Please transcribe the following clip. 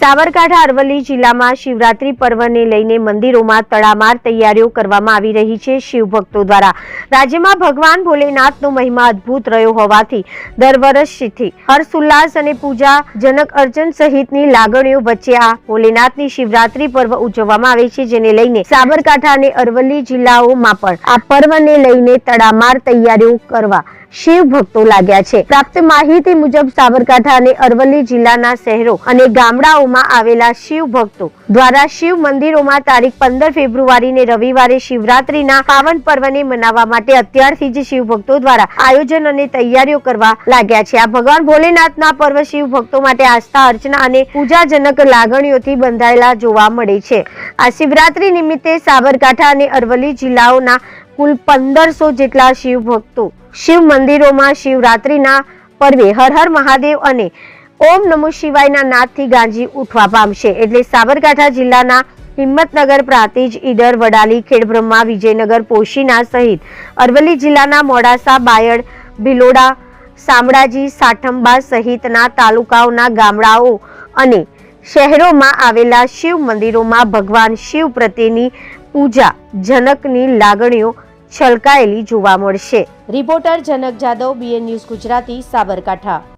સાબરકાંઠા અરવલ્લી જિલ્લામાં શિવરાત્રી પર્વને લઈને મંદિરોમાં તડામાર તૈયારીઓ કરવામાં આવી રહી છે શિવભક્તો દ્વારા. રાજ્યમાં ભગવાન ભોલેનાથનો મહિમા અદ્ભુત રહ્યો હોવાથી દર વર્ષથી હર્ષોલ્લાસ અને પૂજા જનક અર્ચન સહિતની લાગણીઓ વચ્ચે આ ભોલેનાથની શિવરાત્રી પર્વ ઉજવવામાં આવે છે, જેને લઈને સાબરકાંઠા અને અરવલ્લી જિલ્લાઓમાં પણ આ પર્વને લઈને તડામાર તૈયારીઓ કરવા શિવ ભક્તો લાગ્યા છે. પ્રાપ્ત માહિતી મુજબ સાબરકાંઠા અને અરવલ્લી જિલ્લાના શહેરો અને ગામડાઓમાં આવેલા શિવ ભક્તો દ્વારા શિવ મંદિરોમાં તારીખ પંદર ફેબ્રુઆરીને રવિવારે શિવરાત્રીના પાવન પર્વને મનાવવા માટે અત્યારથી જ શિવ ભક્તો દ્વારા આયોજન અને તૈયારીઓ કરવા લાગ્યા છે. આ ભગવાન ભોલેનાથના પર્વ શિવ ભક્તો માટે આસ્થા અર્ચના અને પૂજાજનક લાગણીઓથી બંધાયેલા જોવા મળે છે. આ શિવરાત્રી નિમિત્તે સાબરકાંઠા અને અરવલ્લી જિલ્લાઓના કુલ પંદરસો જેટલા શિવ ભક્તો શિવ મંદિરોમાં શિવરાત્રિના પર્વે હર હર મહાદેવ અને ઓમ નમો શિવાયના નાદથી ગાંજી ઉઠવા પામશે. એટલે સાબરકાંઠા જિલ્લાના હિંમતનગર, પ્રાંતિજ, ઈડર, વડાલી, ખેડબ્રહ્મા, વિજયનગર, પોશીના સહિત અરવલ્લી જિલ્લાના મોડાસા, બાયડ, ભિલોડા, શામળાજી, સાઠંબા સહિતના તાલુકાઓના ગામડાઓ અને શહેરોમાં આવેલા શિવ મંદિરોમાં ભગવાન શિવ પ્રત્યેની પૂજા, જનકની લાગણીઓ છલકાયેલી જોવા મળશે. Reporter Janak Jadav BN news Gujarati Sabarkantha.